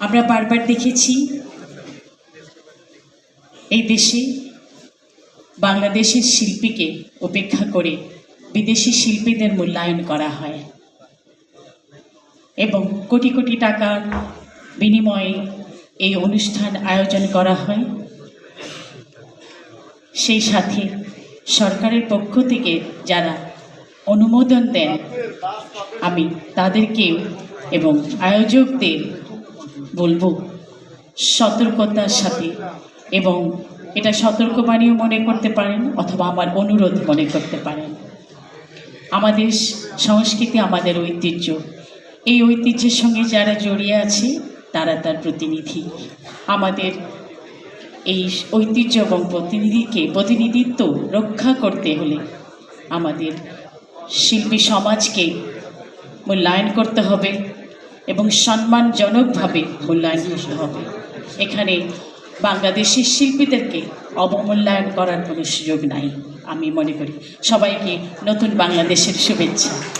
আমরা বারবার দেখেছি এই দেশে বাংলাদেশের শিল্পীকে উপেক্ষা করে বিদেশি শিল্পীদের মূল্যায়ন করা হয় এবং কোটি কোটি টাকার বিনিময়ে এই অনুষ্ঠান আয়োজন করা হয়। সেই সাথে সরকারের পক্ষ থেকে যারা অনুমোদন দেন, আমি তাদেরকেও এবং আয়োজকদের বলব, সতর্কতার সাথে। এবং এটা সতর্কবাণীও মনে করতে পারেন অথবা আমার অনুরোধ মনে করতে পারেন। আমাদের সংস্কৃতি, আমাদের ঐতিহ্য। এই ঐতিহ্যের সঙ্গে যারা জড়িয়ে আছে, তারা তার প্রতিনিধি। আমাদের এই ঐতিহ্য এবং প্রতিনিধিকে, প্রতিনিধিত্ব রক্ষা করতে হলে আমাদের শিল্পী সমাজকে মূল্যায়ন করতে হবে। এবং সম্মানজনকভাবে মূল্যায়ন হবে। এখানে বাংলাদেশের শিল্পীদেরকে অবমূল্যায়ন করার কোনো সুযোগ নাই, আমি মনে করি। সবাইকে নতুন বাংলাদেশের শুভেচ্ছা।